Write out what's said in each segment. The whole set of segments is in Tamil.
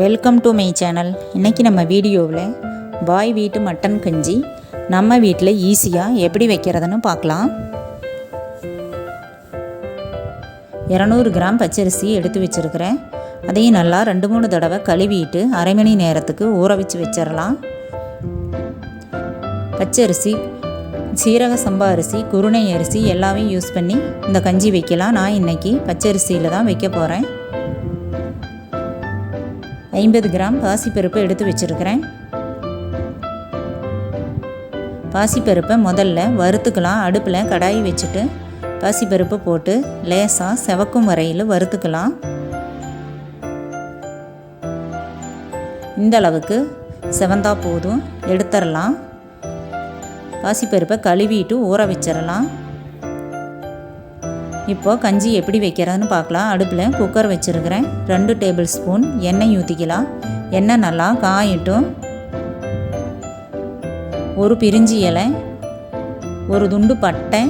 வெல்கம் டு மை சேனல் இன்றைக்கி நம்ம வீடியோவில் பாய் வீட்டு மட்டன் கஞ்சி நம்ம வீட்டில் ஈஸியாக எப்படி வைக்கிறதுன்னு பார்க்கலாம். இரநூறு கிராம் பச்சரிசி எடுத்து வச்சுருக்கிறேன். அதையும் நல்லா ரெண்டு மூணு தடவை கழுவிட்டு அரை மணி நேரத்துக்கு ஊற வச்சு வச்சிடலாம். பச்சரிசி சீரக சம்பா அரிசி குருணை அரிசி எல்லாமே யூஸ் பண்ணி இந்த கஞ்சி வைக்கலாம். நான் இன்றைக்கி பச்சரிசியில் தான் வைக்க போகிறேன் ஐம்பது கிராம் பாசிப்பருப்பு எடுத்து வச்சுருக்கிறேன். பாசிப்பருப்பை முதல்ல வறுத்துக்கலாம். அடுப்பில் கடாயி வச்சுட்டு பாசிப்பருப்பு போட்டு லேசாக செவக்கும் வரையில் வறுத்துக்கலாம். இந்த அளவுக்கு செவந்தா போதும். எடுத்துடலாம் பாசிப்பருப்பை கழுவிட்டு ஊற வச்சிடலாம் இப்போது கஞ்சி எப்படி வைக்கிறதுன்னு பார்க்கலாம். அடுப்பில் குக்கர் வச்சுருக்கிறேன். ரெண்டு டேபிள் ஸ்பூன் எண்ணெய் ஊற்றிக்கலாம் எண்ணெய் நல்லா காயட்டும். ஒரு பிரிஞ்சி இலை ஒரு துண்டு பட்டை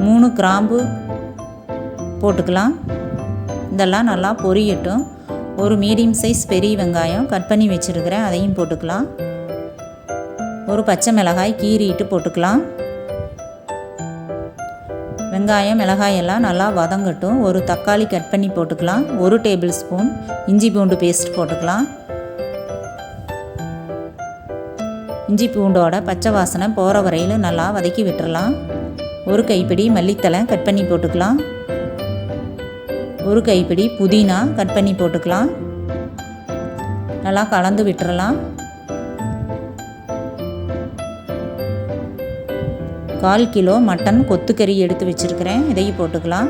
மூணு கிராம்பு போட்டுக்கலாம். இதெல்லாம் நல்லா பொரியட்டும். ஒரு மீடியம் சைஸ் பெரிய வெங்காயம் கட் பண்ணி வச்சுருக்கிறேன். அதையும் போட்டுக்கலாம். ஒரு பச்சை மிளகாய் கீறிட்டு போட்டுக்கலாம். வெங்காயம் மிளகாய் எல்லாம் நல்லா வதங்கட்டும். ஒரு தக்காளி கட் பண்ணி போட்டுக்கலாம். ஒரு டேபிள் ஸ்பூன். இஞ்சி பூண்டு பேஸ்ட் போட்டுக்கலாம். இஞ்சி பூண்டோட பச்சை வாசனை போகிற வரையில் நல்லா வதக்கி விட்டுறலாம். ஒரு கைப்பிடி மல்லித்தலை கட் பண்ணி போட்டுக்கலாம். ஒரு கைப்பிடி புதினா கட் பண்ணி போட்டுக்கலாம். நல்லா கலந்து விட்டுறலாம். கால் கிலோ மட்டன் கொத்துக்கறி எடுத்து வச்சுருக்கிறேன். இதையும் போட்டுக்கலாம்.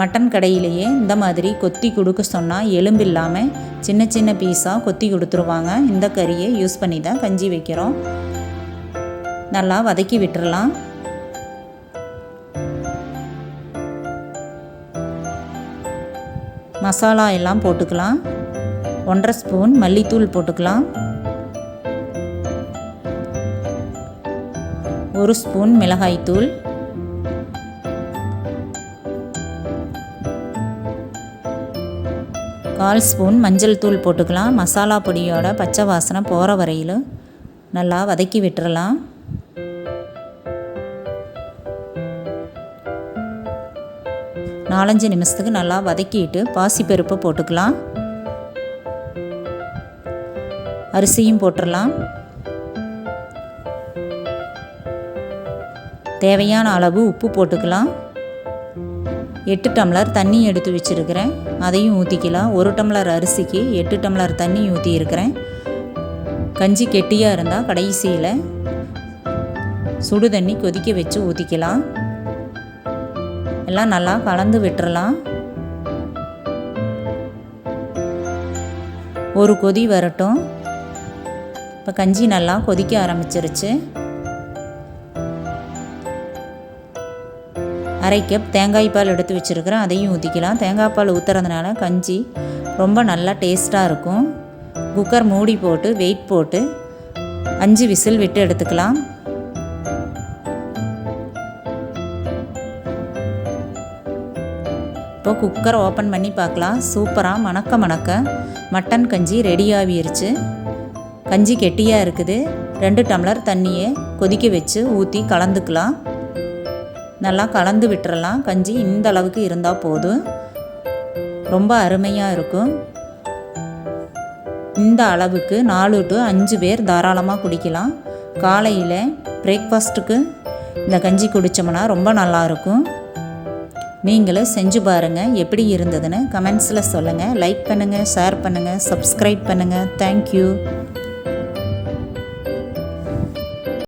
மட்டன் கடையிலேயே இந்த மாதிரி கொத்தி கொடுக்க சொன்னால் எலும்பு இல்லாமல் சின்ன சின்ன பீஸாக கொத்தி கொடுத்துருவாங்க. இந்த கறியை யூஸ் பண்ணி தான் கஞ்சி வைக்கிறோம். நல்லா வதக்கி விட்டுறலாம். மசாலா எல்லாம் போட்டுக்கலாம். ஒன்றரை ஸ்பூன் மல்லித்தூள் போட்டுக்கலாம். ஒரு ஸ்பூன் மிளகாய்த்தூள் கால் ஸ்பூன் மஞ்சள் தூள் போட்டுக்கலாம். மசாலா பொடியோட பச்சை வாசனை போகிற வரையில் நல்லா வதக்கி விட்டுறலாம். நாலஞ்சு நிமிஷத்துக்கு நல்லா வதக்கிட்டு பாசிப்பருப்பு போட்டுக்கலாம். அரிசியும் போட்டுடலாம் தேவையான அளவு உப்பு போட்டுக்கலாம். எட்டு டம்ளர் தண்ணி எடுத்து வச்சுருக்கிறேன். அதையும் ஊற்றிக்கலாம் ஒரு டம்ளர் அரிசிக்கு எட்டு டம்ளர் தண்ணி ஊற்றியிருக்கிறேன் கஞ்சி கெட்டியாக இருந்தால் கடைசியில் சுடு தண்ணி கொதிக்க வச்சு ஊற்றிக்கலாம் எல்லாம் நல்லா கலந்து விட்டுறலாம். ஒரு கொதி வரட்டும். இப்போ கஞ்சி நல்லா கொதிக்க ஆரம்பிச்சிருச்சு. அரை கப் தேங்காய் பால் எடுத்து வச்சுருக்கிறேன். அதையும் ஊற்றிக்கலாம் தேங்காய் பால் ஊற்றுறதுனால கஞ்சி ரொம்ப நல்லா டேஸ்ட்டாக இருக்கும். குக்கர் மூடி போட்டு வெயிட் போட்டு அஞ்சு விசில் விட்டு எடுத்துக்கலாம். இப்போ குக்கர் ஓப்பன் பண்ணி பார்க்கலாம். சூப்பராக மணக்க மணக்க மட்டன் கஞ்சி ரெடி ஆகிருச்சு. கஞ்சி கெட்டியாக இருக்குது. ரெண்டு டம்ளர் தண்ணியை கொதிக்க வச்சு ஊற்றி கலந்துக்கலாம். நல்லா கலந்து விட்டுறலாம். கஞ்சி இந்த அளவுக்கு இருந்தால் போதும். ரொம்ப அருமையாக இருக்கும். இந்த அளவுக்கு நாலு டு அஞ்சு பேர் தாராளமாக குடிக்கலாம். காலையில் பிரேக்ஃபாஸ்ட்டுக்கு இந்த கஞ்சி குடித்தோம்னா ரொம்ப நல்லாயிருக்கும் நீங்களும் செஞ்சு பாருங்கள் எப்படி இருந்ததுன்னு கமெண்ட்ஸில் சொல்லுங்கள் லைக் பண்ணுங்கள் ஷேர் பண்ணுங்கள் சப்ஸ்கிரைப் பண்ணுங்கள் தேங்க்யூ